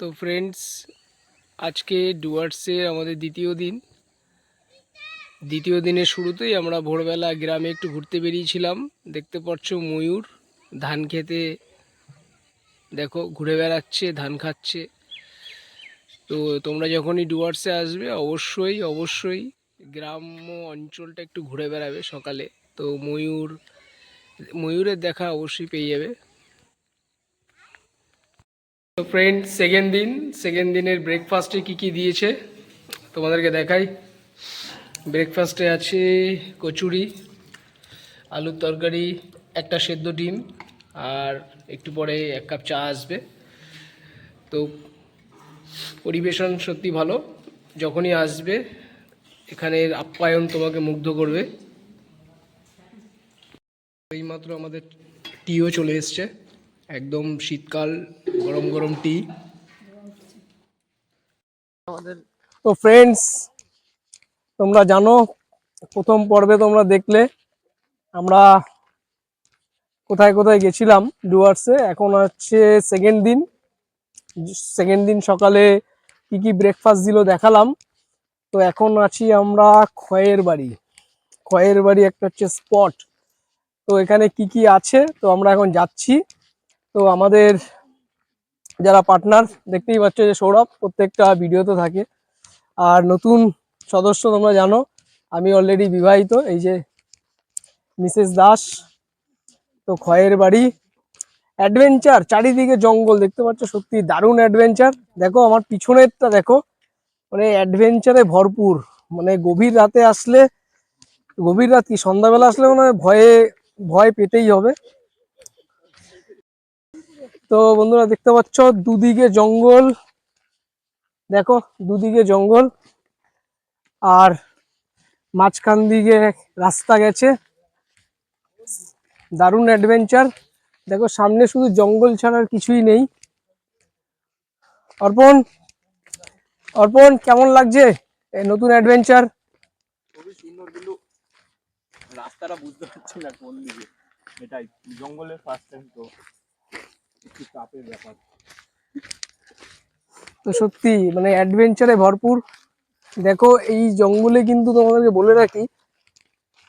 তো ফ্রেন্ডস আজকে ডুয়ার্সের আমাদের দ্বিতীয় দিন। দ্বিতীয় দিনের শুরুতেই আমরা ভোরবেলা গ্রামে একটু ঘুরতে বেরিয়েছিলাম। দেখতে পাচ্ছ ময়ূর, ধান খেতে। দেখো, ঘুরে বেড়াচ্ছে, ধান খাচ্ছে। তো তোমরা যখনই ডুয়ার্সে আসবে, অবশ্যই অবশ্যই গ্রাম্য অঞ্চলটা একটু ঘুরে বেড়াবে সকালে। তো ময়ূর, ময়ূরের দেখা অবশ্যই পেয়ে যাবে। তো ফ্রেন্ড সেকেন্ড দিন সেকেন্ড দিনের ব্রেকফাস্টে কি কি দিয়েছে? তোমাদেরকে দেখাই। ব্রেকফাস্টে আছে কচুরি, আলুর তরকারি, একটা সেদ্ধ ডিম, আর একটু পরে এক কাপ চা আসবে। তো, পরিবেশন সত্যি ভালো। যখনই আসবে, এখানের আপ্যায়ন তোমাকে মুগ্ধ করবে। এইমাত্র আমাদের টিও চলে এসছে। একদম শীতকাল গরম গরম টি তো ফ্রেন্ডস তোমরা জানো প্রথম পর্বে তোমরা দেখলে আমরা কোথায় কোথায় গেছিলাম ডুয়ার্সে এখন হচ্ছে সেকেন্ড দিন। সেকেন্ড দিন সকালে কি কি ব্রেকফাস্ট দিল দেখালাম। তো এখন আছি আমরা খয়ের বাড়ি। খয়ের বাড়ি একটা হচ্ছে স্পট তো এখানে কি কি আছে? তো আমরা এখন যাচ্ছি। তো আমাদের যারা পার্টনার দেখতেই পাচ্ছ যে সৌরভ প্রত্যেকটা ভিডিওতে থাকে। আর নতুন সদস্য তোমরা জানো, আমি অলরেডি বিবাহিত, এই যে মিসেস দাস, তো খয়ের বাড়ি। অ্যাডভেঞ্চার চারিদিকে জঙ্গল, দেখতে পাচ্ছ সত্যি দারুণ অ্যাডভেঞ্চার দেখো আমার পিছনেরটা দেখো মানে অ্যাডভেঞ্চারে ভরপুর। মানে গভীর রাতে আসলে, গভীর রাত কি সন্ধ্যাবেলা আসলে মনে ভয়ে, ভয় পেতেই হবে। তো বন্ধুরা দেখতে পাচ্ছ, দুদিকে জঙ্গল। দেখো, দুদিকে জঙ্গল। আর মাঝখান দিকে রাস্তা গেছে। দারুণ অ্যাডভেঞ্চার দেখো, সামনে শুধু জঙ্গল ছাড়া আর কিছুই নেই। অর্পণ অর্পণ, কেমন লাগছে নতুন অ্যাডভেঞ্চার রাস্তাটা বুঝতে পারছি না কোন দিকে। এটাই, জঙ্গলের ফার্স্ট টাইম তো। তো সত্যি মানে অ্যাডভেঞ্চারে ভরপুর। দেখো, এই জঙ্গলে কিন্তু তোমাদেরকে বলে রাখি,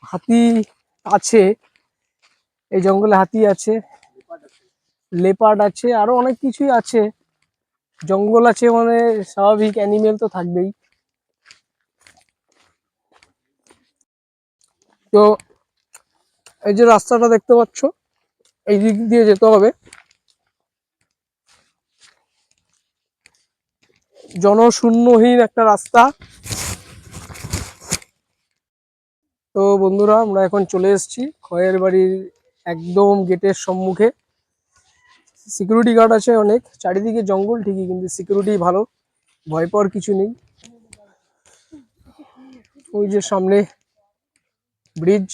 হাতি আছে, এই জঙ্গলে হাতি আছে লেপার্ড আছে, আরও অনেক কিছুই আছে। জঙ্গল আছে মানে স্বাভাবিক অ্যানিমেল তো থাকবেই। তো এই যে রাস্তাটা দেখতে পাচ্ছ, এই দিক দিয়ে যেতে হবে। জনশূন্যহীন একটা রাস্তা। তো বন্ধুরা, আমরা এখন চলে এসেছি খয়ের বাড়ির একদম গেটের সম্মুখে। সিকিউরিটি গার্ড আছে অনেক, চারিদিকে জঙ্গল ঠিকই, কিন্তু সিকিউরিটি ভালো, ভয় পাওয়ার কিছু নেই। ওই যে সামনে ব্রিজ।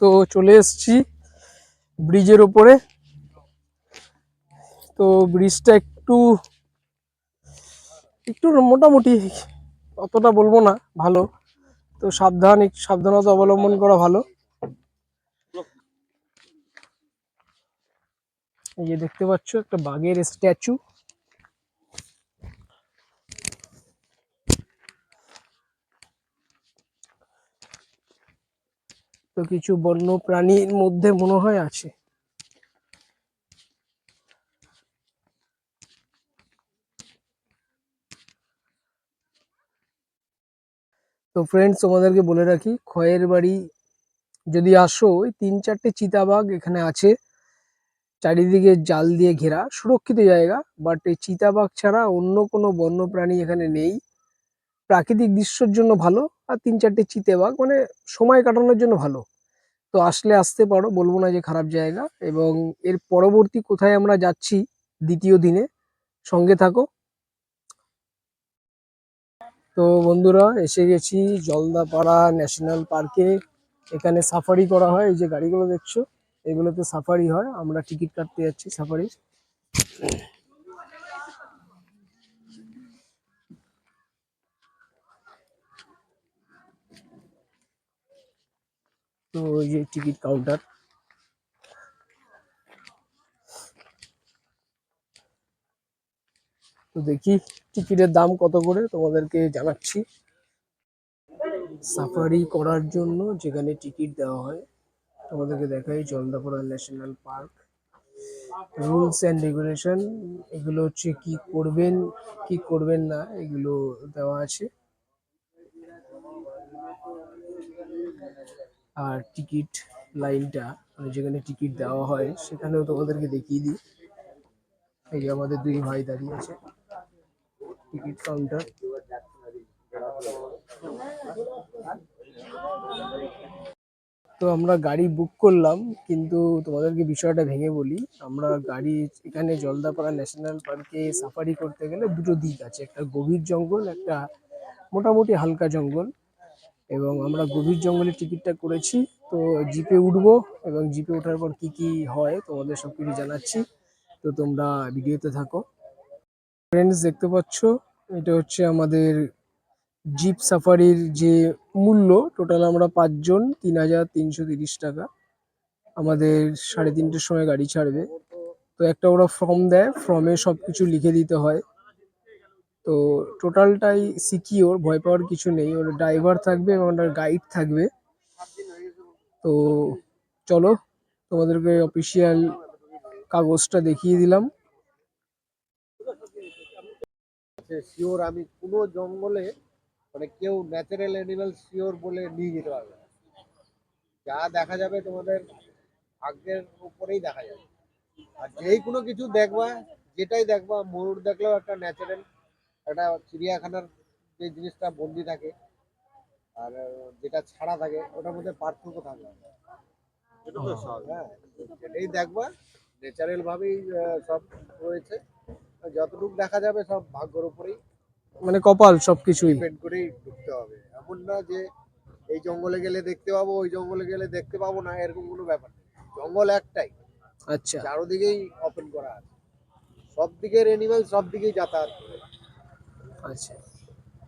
তো চলে এসেছি ব্রিজের ওপরে তো ব্রিজটা একটু একটু মোটামুটি অতটা বলব না, ভালো। তো সাবধান সাবধানতা অবলম্বন করা ভালো। এই যে দেখতে পাচ্ছ, একটা বাঘের স্ট্যাচু। তো কিছু বন্য প্রাণীর মধ্যে মনে হয় আছে। তো ফ্রেন্ডস তোমাদেরকে বলে রাখি খয়ের বাড়ি যদি আসো, ওই তিন চারটে চিতাবাঘ এখানে আছে। চারিদিকে জাল দিয়ে ঘেরা, সুরক্ষিত জায়গা বাট এই চিতাবাঘ ছাড়া অন্য কোনো বন্য প্রাণী এখানে নেই। প্রাকৃতিক দৃশ্যর জন্য ভালো, আর তিন চারটে চিতাবাঘ মানে সময় কাটানোর জন্য ভালো। তো আসলে আসতে পারো, বলব না যে খারাপ জায়গা, এবং এর পরবর্তী কোথায় আমরা যাচ্ছি দ্বিতীয় দিনে, সঙ্গে থাকো। তো বন্ধুরা, এসে গেছি জলদাপাড়া ন্যাশনাল পার্কে। এখানে সাফারি করা হয়, এই যে গাড়িগুলো দেখছ, এগুলোতে সাফারি হয়। আমরা টিকিট কাটতে যাচ্ছি সাফারির। তো এই যে টিকিট কাউন্টার। তো দেখি টিকিটের দাম কত করে তোমাদেরকে জানাচ্ছি। সাফারি করার জন্য যেখানে টিকিট দেওয়া হয়, তোমাদেরকে দেখাই Jaldapara national park. Rules and regulation, এগুলো হচ্ছে কি করবেন কি করবেন না, এগুলো দেওয়া আছে। আর টিকিট লাইনটা মানে যেখানে টিকিট দেওয়া হয়, সেখানেও তোমাদেরকে দেখিয়ে দিই। এই আমাদের দুই ভাই দাঁড়িয়ে আছে। টিকিট কাউন্টার তো আমরা গাড়ি বুক করলাম, কিন্তু তোমাদেরকে বিষয়টা ভেঙে বলি। আমরা গাড়ি এখানে জলদাপাড়া ন্যাশনাল পার্কে সাফারি করতে গেলে দুটো দিক আছে। একটা গভীর জঙ্গল, একটা মোটামুটি হালকা জঙ্গল। এবং আমরা গভীর জঙ্গলের টিকিটটা করেছি। তো জিপে উঠবো এবং জিপে ওঠার পর কি কি হয়, তোমাদের সব কিছু জানাচ্ছি। তো তোমরা ভিডিওতে থাকো। ফ্রেন্ডস দেখতে পাচ্ছ? এটা হচ্ছে আমাদের জিপ সাফারির যে মূল্য টোটাল আমরা পাঁচজন, তিন হাজার তিনশো তিরিশ টাকা। আমাদের সাড়ে তিনটের সময় গাড়ি ছাড়বে। তো একটা ওরা ফর্ম দেয় ফর্মে সব কিছু লিখে দিতে হয়। তো টোটালটাই সিকিওর ভয় পাওয়ার কিছু নেই। ওর ড্রাইভার থাকবে এবং ওনার গাইড থাকবে। তো চলো, তোমাদেরকে অফিসিয়াল কাগজটা দেখিয়ে দিলাম। শিওর আমি কোনো জঙ্গলে মানে কেউ ন্যাচারাল অ্যানিমাল শিওর বলে নিয়ে যেতে পারবে না। যা দেখা যাবে তোমাদের ভাগ্যের উপরেই দেখা যাবে। আর যেই কোনো কিছু দেখবা যেটাই দেখবা ময়ূর দেখলেও একটা ন্যাচারাল একটা চিড়িয়াখানার যে জিনিসটা বন্দি থাকে আর যেটা ছাড়া থাকে ওটার মধ্যে পার্থক্য থাকে। হ্যাঁ সেটাই দেখবা ন্যাচারাল ভাবেই সব রয়েছে। যতটুকু দেখা যাবে সব ভাগ্যর উপরেই মানে কপাল সবকিছুই। ডিপেন্ড করেই ঢুকতে হবে। এমন না যে এই জঙ্গলে গেলে দেখতে পাবো ওই জঙ্গলে গেলে দেখতে পাবো না এরকম কোনো ব্যাপার নেই। জঙ্গল একটাই। আচ্ছা। চারোদিকেই ওপেন করা আছে। সব দিকের এনিম্যাল সব দিকেই যাতায়াত করে। আচ্ছা।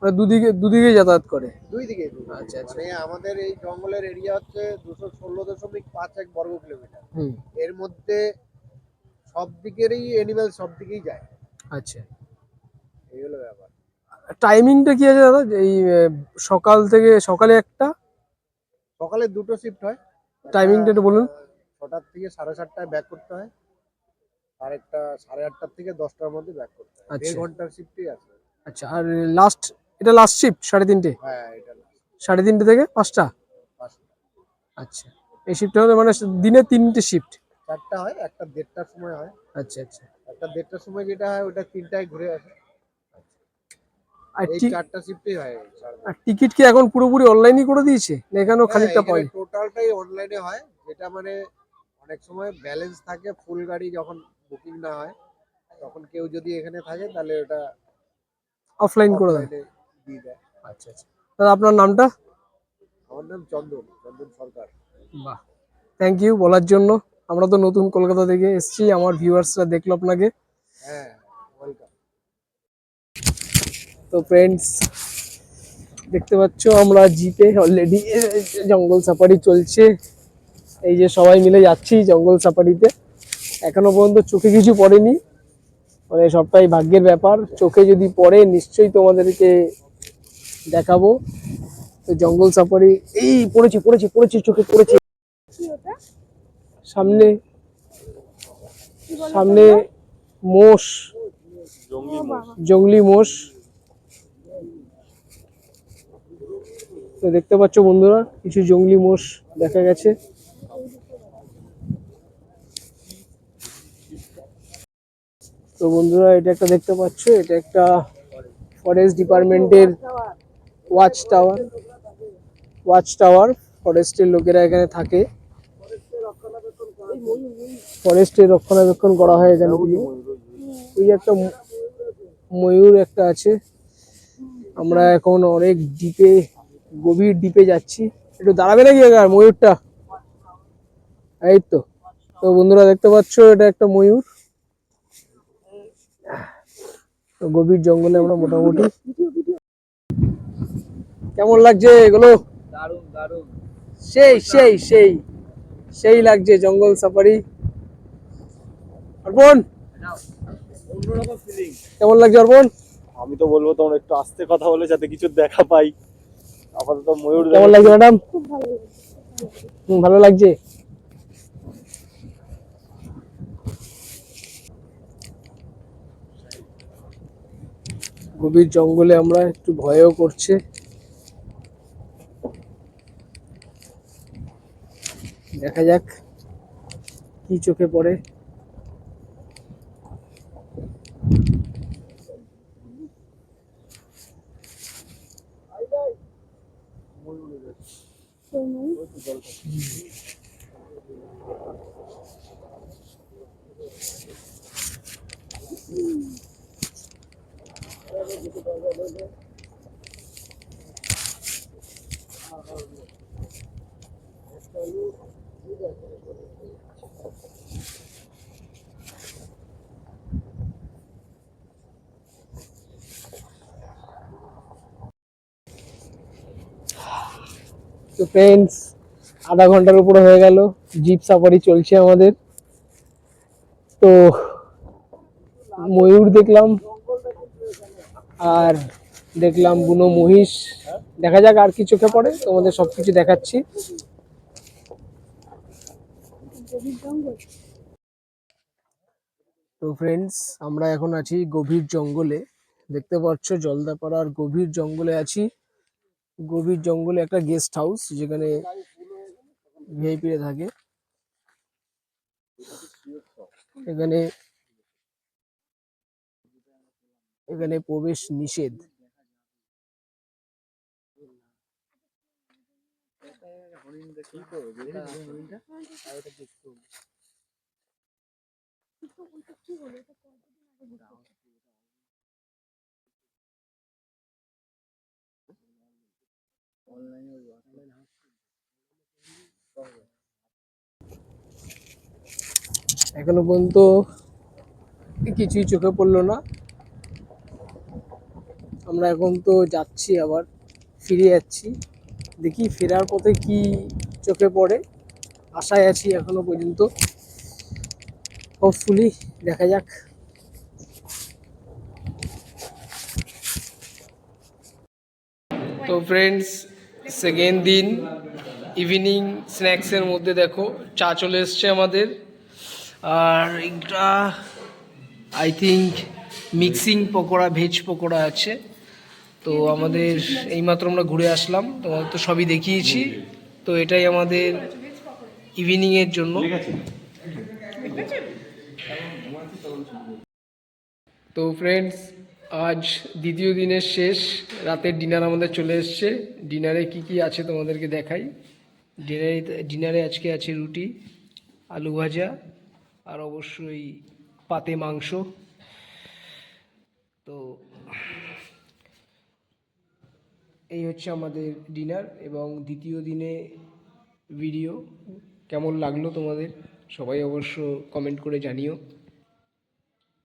মানে দুদিকে দুদিকে যাতায়াত করে? দুই। দিকে আচ্ছা আচ্ছা। মানে আমাদের এই জঙ্গলের এরিয়া হচ্ছে দুশো ষোলো দশমিক পাঁচ এক বর্গ কিলোমিটার এর মধ্যে সব দিকেরই এনিম্যাল সব দিকেই যায়। আচ্ছা। এই হলো ব্যাপার টাইমিংটা কি আছে দাদা? এই সকাল থেকে সকালে একটা? সকালে দুটো শিফট হয়। টাইমিংটা একটু বলুন। ছটার থেকে সাড়ে সাতটায় ব্যাক করতে হয়। আর একটা সাড়ে আটটার থেকে দশটার মধ্যে ব্যাক করতে হয়। আচ্ছা। দেড় ঘণ্টার শিফটই আছে। আচ্ছা আর লাস্ট এটা লাস্ট শিফট সাড়ে তিনটে? হ্যাঁ এটা সাড়ে তিনটে থেকে পাঁচটা। আচ্ছা এই শিফটটা হলে মানে দিনে তিনটে শিফট চারটা হয় একটা দেড়টার সময় হয়। আচ্ছা আচ্ছা। একটা দেড়টার সময় যেটা হয় ওটা তিনটায় ঘুরে আসে। আর এই টি- চারটা শিফটই হয় আর টিকিট কি এখন পুরোপুরি অনলাইনই করে দিয়েছে? না এখানেও খানিকটা পাই হ্যাঁ, টোটালটাই অনলাইনে হয় যেটা মানে অনেক সময় ব্যালেন্স থাকে ফুল গাড়ি যখন বুকিং না হয় তখন কেউ যদি এখানে থাকে তাহলে ওটা অফলাইন করে দেয়। দিয়ে দেয়। আচ্ছা আচ্ছা। দাদা আপনার নামটা? আমার নাম চন্দন চন্দন সরকার। বাহ। থ্যাংক ইউ বলার জন্য। আমরা তো নতুন কলকাতা থেকে এসেছি আমার ভিউয়ার্সরা দেখল আপনাকে। হ্যাঁ তো ফ্রেন্ডস দেখতে পাচ্ছ আমরা জিপে অলরেডি জঙ্গল সাফারি চলছে। এই যে সবাই মিলে যাচ্ছি জঙ্গল সাফারিতে এখনও পর্যন্ত চোখে কিছু পড়েনি। মানে সবটাই ভাগ্যের ব্যাপার। চোখে যদি পড়ে নিশ্চয়ই তোমাদেরকে দেখাবো। তো জঙ্গল সাফারি এই পড়েছি পড়েছি পড়েছি চোখে পড়েছি। সামনে সামনে মোষ, জঙ্গলি মোষ। তো দেখতে পাচ্ছ বন্ধুরা, কিছু জঙ্গলি মোষ দেখা গেছে। তো বন্ধুরা, এটা একটা দেখতে পাচ্ছ, এটা একটা ফরেস্ট ডিপার্টমেন্টের ওয়াচ টাওয়ার ওয়াচ টাওয়ার ফরেস্টের লোকেরা এখানে থাকে। ফরেস্টের রক্ষণাবেক্ষণ করা হয় এখানে দিয়ে ওই একটা ময়ূর একটা আছে। আমরা এখন অনেক ডিপে গভীর ডিপে যাচ্ছি। একটু দাঁড়াবে নাকি এবার ময়ূরটা? এই তো। তো বন্ধুরা দেখতে পাচ্ছ এটা একটা ময়ূর। তো গভীর জঙ্গলে আমরা মোটামুটি। কেমন লাগছে এগুলো? দারুণ দারুণ। সেই সেই সেই। সেই লাগছে জঙ্গল সাফারি। অর্পণ কেমন লাগছে অর্পণ? আমি তো বলব তোমরা একটু আস্তে কথা বলে যাতে কিছু দেখা পাই। আপাতত ময়ূর কেমন লাগছে ম্যাডাম ভালো লাগছে। গভীর জঙ্গলে আমরা একটু ভয়ও করছে। দেখা যাক কি চোখে পড়ে। তো ফ্রেন্ডস আধা ঘণ্টার উপরে হয়ে গেল। জিপ সাফারি চলছে আমাদের। তো ময়ূর দেখলাম, আর দেখলাম বুনো মহিষ। দেখা যাক আর কি চোখে পড়ে, তোমাদের সবকিছু দেখাচ্ছি। তো ফ্রেন্ডস আমরা এখন আছি গভীর জঙ্গলে। দেখতে পাচ্ছ, জলদাপাড়ার গভীর জঙ্গলে আছি। গভীর জঙ্গলে একটা গেস্ট হাউস যেখানে ভিআইপিরা থাকে। এখানে এখানে প্রবেশ নিষেধ। এখনও পর্যন্ত কিছুই চোখে পড়ল না। আমরা এখন তো যাচ্ছি আবার ফিরে যাচ্ছি। দেখি ফেরার পথে কি চোখে পড়ে। আশায় আছি এখনও পর্যন্ত। হোপফুলি দেখা যাক। তো ফ্রেন্ডস সেকেন্ড দিন ইভিনিং স্ন্যাক্সের মধ্যে দেখো, চা চলে এসছে আমাদের। আর এটা I think mixing pakora veg pakora আছে। তো আমাদের এইমাত্র আমরা ঘুরে আসলাম তোমাদের তো সবই দেখিয়েছি। তো এটাই আমাদের ইভিনিংয়ের জন্য। তো ফ্রেন্ডস আজ দ্বিতীয় দিনের শেষ, রাতের ডিনার আমাদের চলে এসছে। ডিনারে কি কি আছে তোমাদেরকে দেখাই? ডিনারে ডিনারে আজকে আছে রুটি, আলু ভাজা, আর অবশ্যই পাতে মাংস। তো এই হচ্ছে আমাদের ডিনার এবং দ্বিতীয় দিনে ভিডিও কেমন লাগল তোমাদের? সবাই অবশ্য কমেন্ট করে জানিও।